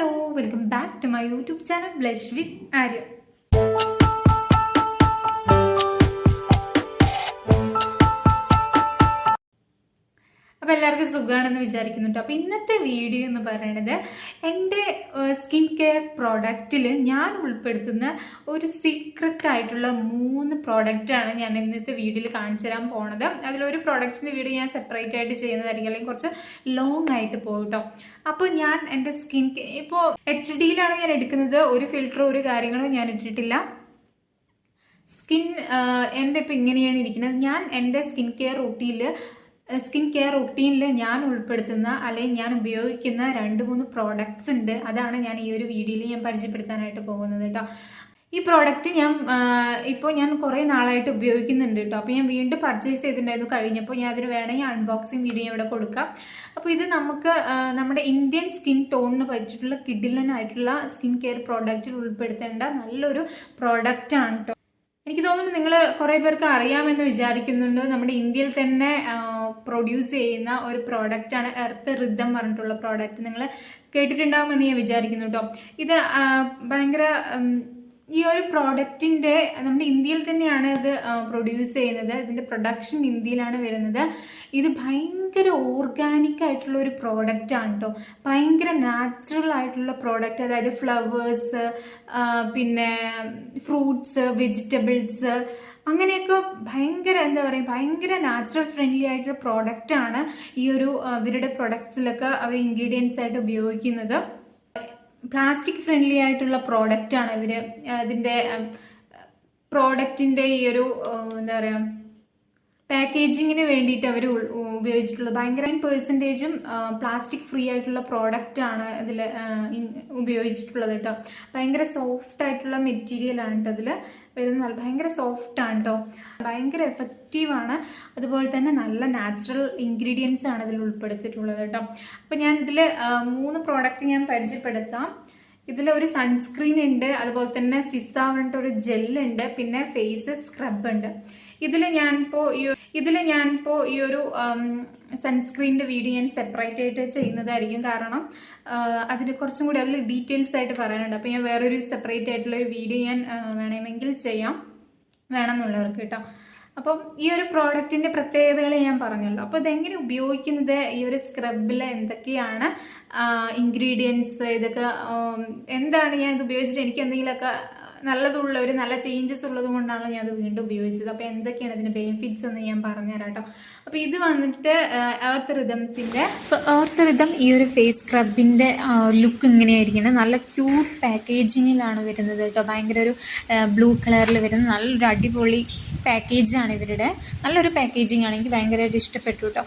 hello welcome back to my YouTube channel blush with Arya എല്ലാവർക്കും സുഖമാണെന്ന് വിചാരിക്കുന്നുണ്ട്. അപ്പം ഇന്നത്തെ വീഡിയോ എന്ന് പറയുന്നത് എന്റെ സ്കിൻ കെയർ പ്രോഡക്റ്റിൽ ഞാൻ ഉൾപ്പെടുത്തുന്ന ഒരു സീക്രട്ട് ആയിട്ടുള്ള മൂന്ന് പ്രോഡക്റ്റാണ് ഞാൻ ഇന്നത്തെ വീഡിയോയിൽ കാണിച്ചു തരാൻ പോണത്. അതിലൊരു പ്രോഡക്റ്റിന്റെ വീഡിയോ ഞാൻ സെപ്പറേറ്റ് ആയിട്ട് ചെയ്യുന്നതായിരിക്കും. അല്ലെങ്കിൽ കുറച്ച് ലോങ് ആയിട്ട് പോകും അപ്പോൾ ഞാൻ എന്റെ സ്കിൻ കെയർ ഇപ്പോൾ എച്ച് ഡിയിലാണ് ഞാൻ എടുക്കുന്നത്. ഒരു ഫിൽറ്ററോ ഒരു കാര്യങ്ങളോ ഞാൻ ഇട്ടിട്ടില്ല. സ്കിൻ എന്റെ ഇപ്പം ഇങ്ങനെയാണ് ഇരിക്കുന്നത്. ഞാൻ എന്റെ സ്കിൻ കെയർ റൂട്ടീനിൽ സ്കിൻ കെയർ റുട്ടീനിൽ ഞാൻ ഉൾപ്പെടുത്തുന്ന അല്ലെങ്കിൽ ഞാൻ ഉപയോഗിക്കുന്ന രണ്ട് മൂന്ന് പ്രോഡക്റ്റ്സ് ഉണ്ട്. അതാണ് ഞാൻ ഈ ഒരു വീഡിയോയിൽ ഞാൻ പരിചയപ്പെടുത്താനായിട്ട് പോകുന്നത് കേട്ടോ ഈ പ്രോഡക്റ്റ് ഞാൻ ഇപ്പോൾ ഞാൻ കുറേ നാളായിട്ട് ഉപയോഗിക്കുന്നുണ്ട് കേട്ടോ അപ്പോൾ ഞാൻ വീണ്ടും പർച്ചേസ് ചെയ്തിട്ടുണ്ടായിരുന്നു കഴിഞ്ഞപ്പോൾ ഞാൻ അതിന് വേണമെങ്കിൽ അൺബോക്സിങ് വീഡിയോ ഇവിടെ കൊടുക്കാം. അപ്പോൾ ഇത് നമുക്ക് നമ്മുടെ ഇന്ത്യൻ സ്കിൻ ടോണിന് പറ്റിയിട്ടുള്ള കിഡിലനായിട്ടുള്ള സ്കിൻ കെയർ പ്രോഡക്റ്റിൽ ഉൾപ്പെടുത്തേണ്ട നല്ലൊരു പ്രോഡക്റ്റാണ് കേട്ടോ എനിക്ക് തോന്നുന്നു നിങ്ങൾ കുറേ പേർക്ക് അറിയാമെന്ന് വിചാരിക്കുന്നുണ്ട്. നമ്മുടെ ഇന്ത്യയിൽ തന്നെ പ്രൊഡ്യൂസ് ചെയ്യുന്ന ഒരു പ്രോഡക്റ്റാണ് എർത്ത് റിദ്ധം പറഞ്ഞിട്ടുള്ള പ്രോഡക്റ്റ് നിങ്ങൾ കേട്ടിട്ടുണ്ടാകുമെന്ന് ഞാൻ വിചാരിക്കുന്നു കേട്ടോ ഇത് ഭയങ്കര ഈ ഒരു പ്രോഡക്റ്റിന്റെ നമ്മുടെ ഇന്ത്യയിൽ തന്നെയാണ് ഇത് പ്രൊഡ്യൂസ് ചെയ്യുന്നത്. ഇതിന്റെ പ്രൊഡക്ഷൻ ഇന്ത്യയിലാണ് വരുന്നത്. ഇത് ഭയങ്കര ഓർഗാനിക് ആയിട്ടുള്ള ഒരു പ്രോഡക്റ്റ് ആണ് കേട്ടോ ഭയങ്കര നാച്ചുറൽ ആയിട്ടുള്ള പ്രോഡക്റ്റ് അതായത് ഫ്ലവേഴ്സ് പിന്നെ ഫ്രൂട്ട്സ് വെജിറ്റബിൾസ് അങ്ങനെയൊക്കെ ഭയങ്കര എന്താ പറയുക ഭയങ്കര നാച്ചുറൽ ഫ്രണ്ട്ലി ആയിട്ടുള്ള പ്രോഡക്റ്റ് ആണ് ഈ ഒരു ഇവരുടെ പ്രൊഡക്ട്സിലൊക്കെ അവർ ഇൻഗ്രീഡിയൻസ് ആയിട്ട് ഉപയോഗിക്കുന്നത്. പ്ലാസ്റ്റിക് ഫ്രണ്ട്ലി ആയിട്ടുള്ള പ്രോഡക്റ്റ് ആണ് ഇവർ അതിന്റെ പ്രോഡക്റ്റിന്റെ ഈ ഒരു എന്താ പറയുക പാക്കേജിങ്ങിന് വേണ്ടിയിട്ട് അവർ ഉപയോഗിച്ചിട്ടുള്ളത്. ഭയങ്കര പെർസെന്റേജും പ്ലാസ്റ്റിക് ഫ്രീ ആയിട്ടുള്ള പ്രോഡക്റ്റ് ആണ് ഇതിൽ ഉപയോഗിച്ചിട്ടുള്ളത് കേട്ടോ ഭയങ്കര സോഫ്റ്റ് ആയിട്ടുള്ള മെറ്റീരിയൽ ആണ് കേട്ടോ അതിൽ വരുന്നത്. ഭയങ്കര സോഫ്റ്റ് ആണ് കേട്ടോ ഭയങ്കര ആണ്. അതുപോലെ തന്നെ നല്ല നാച്ചുറൽ ഇൻഗ്രീഡിയൻസ് ആണ് ഇതിൽ ഉൾപ്പെടുത്തിയിട്ടുള്ളത് കേട്ടോ അപ്പം ഞാൻ ഇതിൽ മൂന്ന് പ്രോഡക്റ്റ് ഞാൻ പരിചയപ്പെടുത്താം. ഇതിൽ ഒരു സൺസ്ക്രീൻ ഉണ്ട്. അതുപോലെ തന്നെ സിസ പറഞ്ഞിട്ട് ഒരു ജെല്ലുണ്ട് പിന്നെ ഫേസ് സ്ക്രബ് ഉണ്ട്. ഇതിൽ ഞാനിപ്പോൾ ഈ ഇതിൽ ഞാനിപ്പോൾ ഈ ഒരു സൺസ്ക്രീനിന്റെ വീഡിയോ ഞാൻ സെപ്പറേറ്റ് ആയിട്ട് ചെയ്യുന്നതായിരിക്കും കാരണം അതിന് കുറച്ചും കൂടി അതിൽ ഡീറ്റെയിൽസ് ആയിട്ട് പറയാനുണ്ട്. അപ്പോൾ ഞാൻ വേറൊരു സെപ്പറേറ്റ് ആയിട്ടുള്ള ഒരു വീഡിയോ ഞാൻ വേണമെങ്കിൽ ചെയ്യാം. വേണമെന്നുള്ളവർക്ക് കേട്ടോ. അപ്പം ഈ ഒരു പ്രോഡക്റ്റിന്റെ പ്രത്യേകതകൾ ഞാൻ പറഞ്ഞല്ലോ. അപ്പോൾ ഇതെങ്ങനെ ഉപയോഗിക്കുന്നത്? ഈ ഒരു സ്ക്രബിൽ എന്തൊക്കെയാണ്? ഇൻഗ്രീഡിയൻസ് ഇതൊക്കെ എന്താണ് ഞാൻ ഇത് ഉപയോഗിച്ചിട്ട് എനിക്ക് എന്തെങ്കിലുമൊക്കെ നല്ലതുള്ള ഒരു നല്ല ചേഞ്ചസ് ഉള്ളത് കൊണ്ടാണ് ഞാൻ അത് വീണ്ടും ഉപയോഗിച്ചത്. അപ്പോൾ എന്തൊക്കെയാണ് ഇതിന്റെ ബെനിഫിറ്റ്സ് എന്ന് ഞാൻ പറഞ്ഞുതരാം കേട്ടോ. അപ്പോൾ ഇത് വന്നിട്ട് എർത്ത് റിതംത്തിന്റെ എർത്ത് റിതം ഈ ഒരു ഫേസ് സ്ക്രബിന്റെ ലുക്ക് ഇങ്ങനെയായിരിക്കണം നല്ല ക്യൂട്ട് പാക്കേജിങ്ങിലാണ് വരുന്നത് കേട്ടോ. ഭയങ്കര ഒരു ബ്ലൂ കളറിൽ വരുന്ന നല്ലൊരു അടിപൊളി പാക്കേജാണ് ഇവരുടെ. നല്ലൊരു പാക്കേജിങ് ആണെങ്കിൽ ഭയങ്കരമായിട്ട് ഇഷ്ടപ്പെട്ടു കേട്ടോ.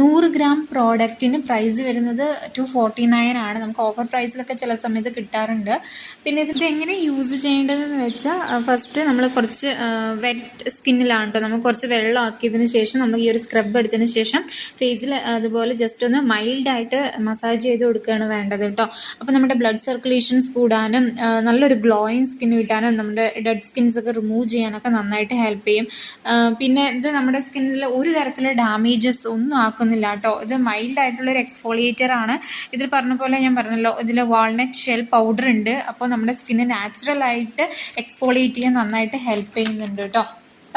നൂറ് ഗ്രാം പ്രോഡക്റ്റിന് പ്രൈസ് വരുന്നത് ടു ഫോർട്ടി നയൻ ആണ്. നമുക്ക് ഓഫർ പ്രൈസിലൊക്കെ ചില സമയത്ത് കിട്ടാറുണ്ട്. പിന്നെ ഇതിൽ എങ്ങനെ യൂസ് ചെയ്യേണ്ടതെന്ന് വെച്ചാൽ ഫസ്റ്റ് നമ്മൾ കുറച്ച് വെറ്റ് സ്കിന്നിലാണ് കേട്ടോ നമ്മൾ കുറച്ച് വെള്ളം ആക്കിയതിന് ശേഷം നമ്മൾ ഈ ഒരു സ്ക്രബ് എടുത്തതിന് ശേഷം ഫേസിൽ അതുപോലെ ജസ്റ്റ് ഒന്ന് മൈൽഡായിട്ട് മസാജ് ചെയ്ത് കൊടുക്കുകയാണ് വേണ്ടത് കേട്ടോ അപ്പോൾ നമ്മുടെ ബ്ലഡ് സർക്കുലേഷൻസ് കൂടാനും നല്ലൊരു ഗ്ലോയിങ് സ്കിൻ കിട്ടാനും നമ്മുടെ ഡെഡ് സ്കിൻസ് ഒക്കെ റിമൂവ് ചെയ്യാനൊക്കെ നന്നായിട്ട് ഹെൽപ്പ് ചെയ്യും. പിന്നെ ഇത് നമ്മുടെ സ്കിന്നിൽ ഒരു തരത്തിലുള്ള ഡാമേജസ് ഒന്നും ആക്കും നോക്കുന്നില്ല കേട്ടോ ഇത് മൈൽഡ് ആയിട്ടുള്ള ഒരു എക്സ്ഫോളിയേറ്റർ ആണ്. ഇതിൽ പറഞ്ഞ പോലെ ഞാൻ പറഞ്ഞല്ലോ ഇതിൽ വാൾനട്ട് ഷെൽ പൗഡർ ഉണ്ട്. അപ്പോൾ നമ്മുടെ സ്കിന്ന് നാച്ചുറൽ ആയിട്ട് എക്സ്ഫോളിയേറ്റ് ചെയ്യാൻ നന്നായിട്ട് ഹെൽപ്പ് ചെയ്യുന്നുണ്ട് കേട്ടോ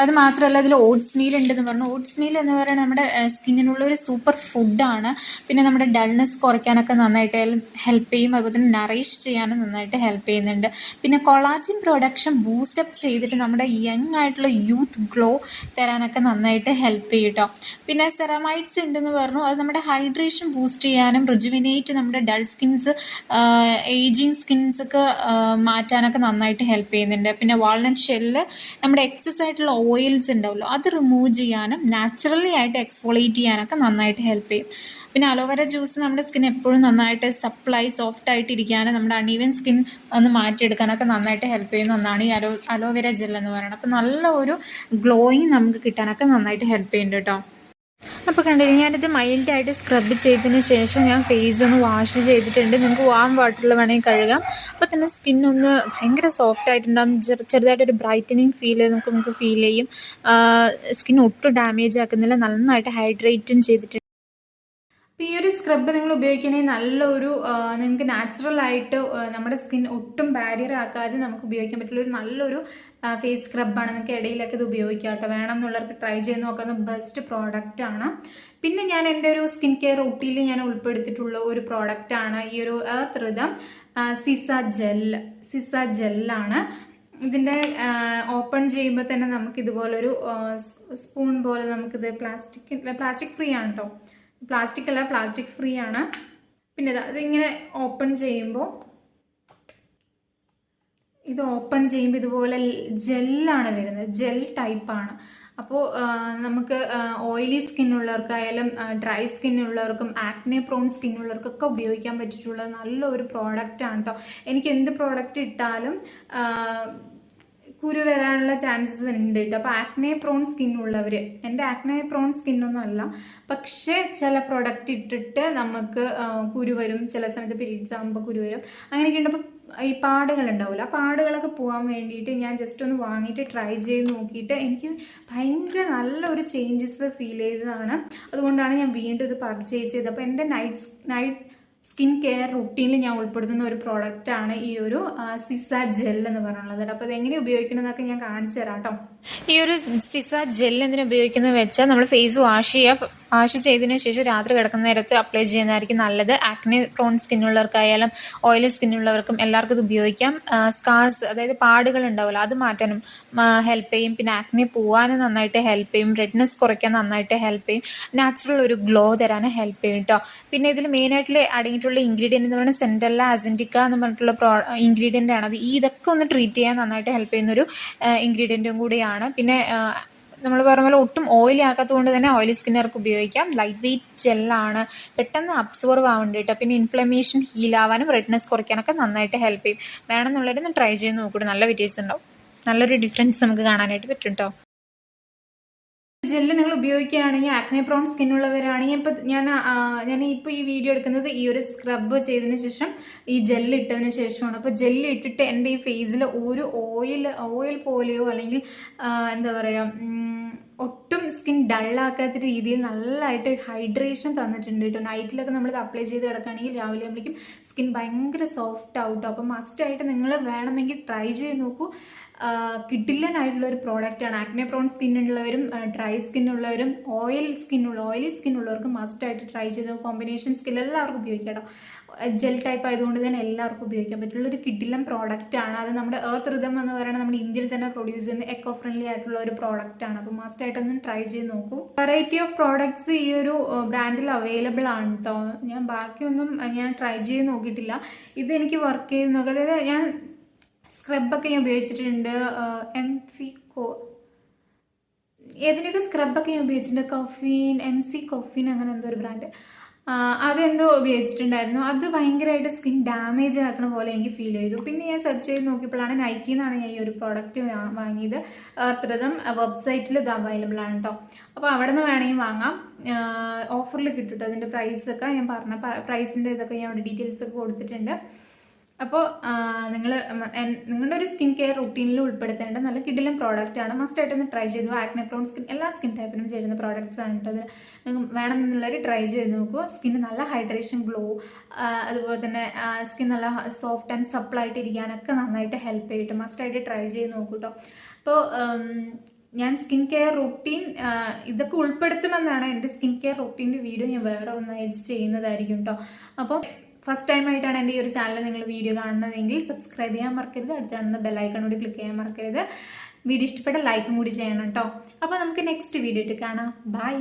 അത് മാത്രമല്ല അതിൽ ഓട്സ് മീൽ ഉണ്ടെന്ന് പറഞ്ഞു. ഓട്സ് മീൽ എന്ന് പറയുന്നത് നമ്മുടെ സ്കിന്നിനുള്ള ഒരു സൂപ്പർ ഫുഡാണ്. പിന്നെ നമ്മുടെ ഡൾനെസ് കുറയ്ക്കാനൊക്കെ നന്നായിട്ട് ഹെൽപ്പ് ചെയ്യും. അതുപോലെ തന്നെ നറീഷ് ചെയ്യാനും നന്നായിട്ട് ഹെൽപ്പ് ചെയ്യുന്നുണ്ട്. പിന്നെ കൊളാജിൻ പ്രൊഡക്ഷൻ ബൂസ്റ്റപ്പ് ചെയ്തിട്ട് നമ്മുടെ യങ് ആയിട്ടുള്ള യൂത്ത് ഗ്ലോ തരാനൊക്കെ നന്നായിട്ട് ഹെൽപ്പ് ചെയ്യും കേട്ടോ. പിന്നെ സെറമൈറ്റ്സ് ഉണ്ടെന്ന് പറഞ്ഞു. അത് നമ്മുടെ ഹൈഡ്രേഷൻ ബൂസ്റ്റ് ചെയ്യാനും റിജുവിനേറ്റ് നമ്മുടെ ഡൾ സ്കിൻസ് ഏജിങ് സ്കിൻസ് ഒക്കെ മാറ്റാനൊക്കെ നന്നായിട്ട് ഹെൽപ്പ് ചെയ്യുന്നുണ്ട്. പിന്നെ വാൾനട്ട് ഷെല്ല് നമ്മുടെ എക്സസ് ആയിട്ടുള്ള ഓയിൽസ് ഉണ്ടാവുമല്ലോ അത് റിമൂവ് ചെയ്യാനും നാച്ചുറലി ആയിട്ട് എക്സ്പോളേറ്റ് ചെയ്യാനൊക്കെ നന്നായിട്ട് ഹെൽപ്പ് ചെയ്യും. പിന്നെ അലോവേര ജ്യൂസ് നമ്മുടെ സ്കിൻ എപ്പോഴും നന്നായിട്ട് സപ്ലൈ സോഫ്റ്റ് ആയിട്ട് ഇരിക്കാനും നമ്മുടെ അണീവൻ സ്കിൻ ഒന്ന് മാറ്റിയെടുക്കാനൊക്കെ നന്നായിട്ട് ഹെൽപ്പ് ചെയ്യുന്ന ഒന്നാണ് ഈ അലോ അലോവേര ജെൽ എന്ന് പറയുന്നത്. അപ്പോൾ നല്ല ഒരു ഗ്ലോയിങ് നമുക്ക് കിട്ടാനൊക്കെ നന്നായിട്ട് ഹെൽപ്പ് ചെയ്യുന്നുണ്ട് കേട്ടോ. അപ്പോൾ കണ്ടില്ല ഞാനിത് മൈൽഡായിട്ട് സ്ക്രബ് ചെയ്തതിന് ശേഷം ഞാൻ ഫേസ് ഒന്ന് വാഷ് ചെയ്തിട്ടുണ്ട്. നിങ്ങൾക്ക് വാം വാട്ടറിൽ വേണമെങ്കിൽ കഴുകാം. അപ്പോൾ തന്നെ സ്കിൻ ഒന്ന് ഭയങ്കര സോഫ്റ്റ് ആയിട്ടുണ്ടാകും ചെറുതായിട്ടൊരു ബ്രൈറ്റനിങ് ഫീൽ നമുക്ക് നമുക്ക് ഫീൽ ചെയ്യും. സ്കിൻ ഒട്ടും ഡാമേജ് ആക്കുന്നില്ല. നന്നായിട്ട് ഹൈഡ്രേറ്റും ചെയ്തിട്ടുണ്ട്. അപ്പോൾ ഈ ഒരു സ്ക്രബ് നിങ്ങൾ ഉപയോഗിക്കണേ നല്ലൊരു നിങ്ങൾക്ക് നാച്ചുറൽ ആയിട്ട് നമ്മുടെ സ്കിൻ ഒട്ടും ബാരിയർ ആക്കാതെ നമുക്ക് ഉപയോഗിക്കാൻ പറ്റുള്ള ഒരു നല്ലൊരു ഫേസ് സ്ക്രബാണ് നിങ്ങൾക്ക് ഇടയിലൊക്കെ ഇത് ഉപയോഗിക്കാം കേട്ടോ. വേണം എന്നുള്ളവർക്ക് ട്രൈ ചെയ്ത് നോക്കുന്ന ബെസ്റ്റ് പ്രോഡക്റ്റ് ആണ്. പിന്നെ ഞാൻ എന്റെ ഒരു സ്കിൻ കെയർ റൂട്ടീനിൽ ഞാൻ ഉൾപ്പെടുത്തിയിട്ടുള്ള ഒരു പ്രോഡക്റ്റ് ആണ് ഈ ഒരു എർത്ത് സിസ ജെൽ സിസ ജെല്ലാണ് ഇതിന്റെ ഓപ്പൺ ചെയ്യുമ്പോൾ തന്നെ നമുക്ക് ഇതുപോലൊരു സ്പൂൺ പോലെ നമുക്കിത് പ്ലാസ്റ്റിക് പ്ലാസ്റ്റിക് ഫ്രീ ആണ് കേട്ടോ പ്ലാസ്റ്റിക് അല്ല പ്ലാസ്റ്റിക് ഫ്രീ ആണ്. പിന്നെ ഇതാ ഇതിങ്ങനെ ഓപ്പൺ ചെയ്യുമ്പോൾ ഇത് ഓപ്പൺ ചെയ്യുമ്പോൾ ഇതുപോലെ ജെല്ലാണ് വരുന്നത്. ജെൽ ടൈപ്പാണ് അപ്പോൾ നമുക്ക് ഓയിലി സ്കിന്നുള്ളവർക്കായാലും ഡ്രൈ സ്കിന്നുള്ളവർക്കും ആക്നെ പ്രോൺ സ്കിന്നുള്ളവർക്കൊക്കെ ഉപയോഗിക്കാൻ പറ്റിയിട്ടുള്ള നല്ലൊരു പ്രോഡക്റ്റാണ് കേട്ടോ എനിക്ക് എന്ത് പ്രോഡക്റ്റ് ഇട്ടാലും കുരു വരാനുള്ള ചാൻസസ് ഉണ്ട് കേട്ടോ അപ്പോൾ ആക്നെ പ്രോൺ സ്കിൻ എന്റെ ആക്നെ പ്രോൺ സ്കിന്നൊന്നും അല്ല. പക്ഷേ ചില പ്രോഡക്റ്റ് ഇട്ടിട്ട് നമുക്ക് കുരു വരും. ചില സമയത്ത് പീരീഡ്സ് ആകുമ്പോൾ കുരു വരും. അങ്ങനെയൊക്കെ ഉണ്ട്. അപ്പോൾ ഈ പാടുകൾ ഉണ്ടാവില്ല ആ പാടുകളൊക്കെ പോകാൻ വേണ്ടിയിട്ട് ഞാൻ ജസ്റ്റ് ഒന്ന് വാങ്ങിയിട്ട് ട്രൈ ചെയ്ത് നോക്കിയിട്ട് എനിക്ക് ഭയങ്കര നല്ലൊരു ചേഞ്ചസ് ഫീൽ ചെയ്തതാണ്. അതുകൊണ്ടാണ് ഞാൻ വീണ്ടും ഇത് പർച്ചേസ് ചെയ്തത്. അപ്പോൾ എന്റെ നൈറ്റ് നൈറ്റ് സ്കിൻ കെയർ റുട്ടീനിൽ ഞാൻ ഉൾപ്പെടുത്തുന്ന ഒരു പ്രോഡക്റ്റാണ് ഈ ഒരു സിസ ജെൽ എന്ന് പറയുന്നത് അപ്പോൾ ഇത് എങ്ങനെ ഉപയോഗിക്കണമെന്നൊക്കെ ഞാൻ കാണിച്ചു തരാം കേട്ടോ. ഈ ഒരു സിസ ജെൽ എന്തിനു ഉപയോഗിക്കുന്നത് വെച്ചാൽ നമ്മൾ ഫേസ് വാഷ് ചെയ്യുക വാഷ് ചെയ്തതിന് ശേഷം രാത്രി കിടക്കുന്ന നേരത്ത് അപ്ലൈ ചെയ്യുന്നതായിരിക്കും നല്ലത്. ആക്നെ പ്രോൺ സ്കിന്നുള്ളവർക്കായാലും ഓയിലി സ്കിന്നുള്ളവർക്കും എല്ലാവർക്കും ഇത് ഉപയോഗിക്കാം. സ്കാർസ് അതായത് പാടുകൾ ഉണ്ടാവില്ല അത് മാറ്റാനും ഹെൽപ്പ് ചെയ്യും. പിന്നെ ആക്നെ പോകാനും നന്നായിട്ട് ഹെൽപ്പ് ചെയ്യും. റെഡ്നെസ് കുറയ്ക്കാൻ നന്നായിട്ട് ഹെൽപ്പ് ചെയ്യും. നാച്ചുറൽ ഒരു ഗ്ലോ തരാനും ഹെൽപ്പ് ചെയ്യും കേട്ടോ പിന്നെ ഇതിൽ മെയിനായിട്ട് അടങ്ങിയിട്ടുള്ള ഇൻഗ്രീഡിയന്റ് എന്ന് പറയുന്നത് സെന്റല്ല അസന്റിക്ക എന്ന് പറഞ്ഞിട്ടുള്ള പ്രോ ഇൻഗ്രീഡിയന്റ് ആണ്. അത് ഇതൊക്കെ ഒന്ന് ട്രീറ്റ് ചെയ്യാൻ നന്നായിട്ട് ഹെൽപ്പ് ചെയ്യുന്നൊരു ഇൻഗ്രീഡിയന്റും കൂടിയാണ്. പിന്നെ നമ്മൾ പറഞ്ഞ പോലെ ഒട്ടും ഓയിലി ആക്കാത്തത് കൊണ്ട് തന്നെ ഓയിലി സ്കിന്നർക്ക് ഉപയോഗിക്കാം. ലൈറ്റ് വെയിറ്റ് ജെല്ലാണ് പെട്ടെന്ന് അബ്സോർവ് ആവാൻ പിന്നെ ഇൻഫ്ലമേഷൻ ഹീൽ ആവാനും റെഡ്നെസ് കുറയ്ക്കാനൊക്കെ നന്നായിട്ട് ഹെൽപ്പ് ചെയ്യും. വേണമെന്നുള്ളവരൊന്ന് ട്രൈ ചെയ്ത് നോക്കൂടെ നല്ല വ്യത്യാസം ഉണ്ടാവും. നല്ലൊരു ഡിഫറൻസ് നമുക്ക് കാണാനായിട്ട് പറ്റും കേട്ടോ ജെല്ല് നിങ്ങൾ ഉപയോഗിക്കുകയാണെങ്കിൽ ആക്നെ പ്രോൺ സ്കിൻ ഉള്ളവരാണെങ്കിൽ ഇപ്പം ഞാൻ ഞാൻ ഇപ്പോൾ ഈ വീഡിയോ എടുക്കുന്നത് ഈ ഒരു സ്ക്രബ് ചെയ്തതിന് ശേഷം ഈ ജെല്ല് ഇട്ടതിന് ശേഷമാണ്. അപ്പോൾ ജെല്ല് ഇട്ടിട്ട് എന്റെ ഈ ഫേസിൽ ഒരു ഓയിൽ ഓയിൽ പോലെയോ അല്ലെങ്കിൽ എന്താ പറയുക ഉം, ഒട്ടും സ്കിൻ ഡള്ളാക്കാത്ത രീതിയിൽ നല്ലതായിട്ട് ഹൈഡ്രേഷൻ തന്നിട്ടുണ്ട് കേട്ടോ. നൈറ്റിലൊക്കെ നമ്മൾ ഇത് അപ്ലൈ ചെയ്ത് കിടക്കുകയാണെങ്കിൽ രാവിലെ ആകുമ്പോഴേക്കും സ്കിൻ ഭയങ്കര സോഫ്റ്റ് ആവും കേട്ടോ അപ്പം മസ്റ്റായിട്ട് നിങ്ങൾ വേണമെങ്കിൽ ട്രൈ ചെയ്ത് നോക്കൂ. കിഡില്ലനായിട്ടുള്ള ഒരു പ്രോഡക്റ്റ് ആണ്. ആക്നെ പ്രോൺ സ്കിൻ ഉള്ളവരും ഡ്രൈ സ്കിൻ ഉള്ളവരും ഓയിൽ സ്കിൻ ഉള്ള ഓയിലി സ്കിൻ ഉള്ളവർക്ക് മസ്റ്റായിട്ട് ട്രൈ ചെയ്ത് കോമ്പിനേഷൻ സ്കിൻ എല്ലാവർക്കും ഉപയോഗിക്കാം ജെൽ ടൈപ്പ് ആയതുകൊണ്ട് തന്നെ എല്ലാവർക്കും ഉപയോഗിക്കാൻ പറ്റുള്ള. ഒരു കിഡിലൻ പ്രോഡക്റ്റ് ആണ്. അത് നമ്മുടെ എർത്ത് ഋതം എന്ന് പറയുന്നത് നമ്മുടെ ഇന്ത്യയിൽ തന്നെ പ്രൊഡ്യൂസ് ചെയ്യുന്ന എക്കോ ഫ്രണ്ട്ലി ആയിട്ടുള്ള ഒരു പ്രോഡക്റ്റ് ആണ്. അപ്പോൾ മസ്റ്റ് ആയിട്ടൊന്ന് ട്രൈ ചെയ്ത് നോക്കൂ. വെറൈറ്റി ഓഫ് പ്രോഡക്ട്സ് ഈ ഒരു ബ്രാൻഡിൽ അവൈലബിൾ ആണ് കേട്ടോ ഞാൻ ബാക്കിയൊന്നും ഞാൻ ട്രൈ ചെയ്ത് നോക്കിയിട്ടില്ല. ഇത് എനിക്ക് വർക്ക് ചെയ്ത് നോക്കുക അതായത് ഞാൻ സ്ക്രബൊക്കെ ഞാൻ ഉപയോഗിച്ചിട്ടുണ്ട് എം ഫി കോ ഏതിനൊക്കെ സ്ക്രബൊക്കെ ഞാൻ ഉപയോഗിച്ചിട്ടുണ്ട്? കൊഫീൻ എം സി കൊഫീൻ അങ്ങനെ എന്തോ ഒരു ബ്രാൻഡ് അതെന്തോ ഉപയോഗിച്ചിട്ടുണ്ടായിരുന്നു. അത് ഭയങ്കരമായിട്ട് സ്കിൻ ഡാമേജ് ആക്കണ പോലെ എനിക്ക് ഫീൽ ചെയ്തു. പിന്നെ ഞാൻ സെർച്ച് ചെയ്ത് നോക്കിയപ്പോഴാണ് നൈക്കി നിന്നാണ് ഞാൻ ഈ ഒരു പ്രോഡക്റ്റ് വാങ്ങിയത്. എർത്രതം വെബ്സൈറ്റിൽ ഇത് അവൈലബിൾ ആണ് കേട്ടോ അപ്പോൾ അവിടെ നിന്ന് വേണമെങ്കിൽ വാങ്ങാം. ഓഫറിൽ കിട്ടും കേട്ടോ അതിന്റെ പ്രൈസൊക്കെ ഞാൻ പറഞ്ഞ പ്രൈസിന്റെ ഇതൊക്കെ ഞാൻ അവിടെ ഡീറ്റെയിൽസ് ഒക്കെ കൊടുത്തിട്ടുണ്ട്. അപ്പോൾ നിങ്ങൾ നിങ്ങളുടെ ഒരു സ്കിൻ കെയർ റൂട്ടീനിൽ ഉൾപ്പെടുത്തേണ്ട നല്ല ആണ്. മസ്റ്റ് ആയിട്ടൊന്ന് ട്രൈ ചെയ്തു ആക്നെ പ്രോൺ സ്കിൻ എല്ലാ സ്കിൻ ടൈപ്പിനും ചേരുന്ന പ്രോഡക്റ്റ്സ് ആണ് കേട്ടോ വേണമെന്നുള്ളവർ ട്രൈ ചെയ്ത് നോക്കൂ. സ്കിന് നല്ല ഹൈഡ്രേഷൻ ഗ്ലോ അതുപോലെ തന്നെ സ്കിൻ നല്ല സോഫ്റ്റ് ആൻഡ് സപ്പിൾ ആയിട്ട് ഇരിക്കാനൊക്കെ നന്നായിട്ട് ഹെൽപ്പ് മസ്റ്റ് ആയിട്ട് ട്രൈ ചെയ്ത് നോക്കൂ കേട്ടോ അപ്പോൾ ഞാൻ സ്കിൻ കെയർ റൂട്ടീൻ ഇതൊക്കെ ഉൾപ്പെടുത്തുമെന്നാണ് എന്റെ സ്കിൻ കെയർ റുട്ടീന്റെ വീഡിയോ ഞാൻ വേറെ ഒന്ന് അയച്ച് ചെയ്യുന്നതായിരിക്കും കേട്ടോ അപ്പോൾ ഫസ്റ്റ് ടൈം ആയിട്ടാണ് എന്റെ ഈ ഒരു ചാനൽ നിങ്ങൾ വീഡിയോ കാണുന്നതെങ്കിൽ സബ്സ്ക്രൈബ് ചെയ്യാൻ മറക്കരുത്. അടുത്ത് കാണുന്ന ബെല്ലൈക്കൺ കൂടി ക്ലിക്ക് ചെയ്യാൻ മറക്കരുത്. വീഡിയോ ഇഷ്ടപ്പെട്ട ലൈക്കും കൂടി ചെയ്യണം കേട്ടോ. അപ്പോൾ നമുക്ക് നെക്സ്റ്റ് വീഡിയോ ഇട്ട് കാണാം. ബൈ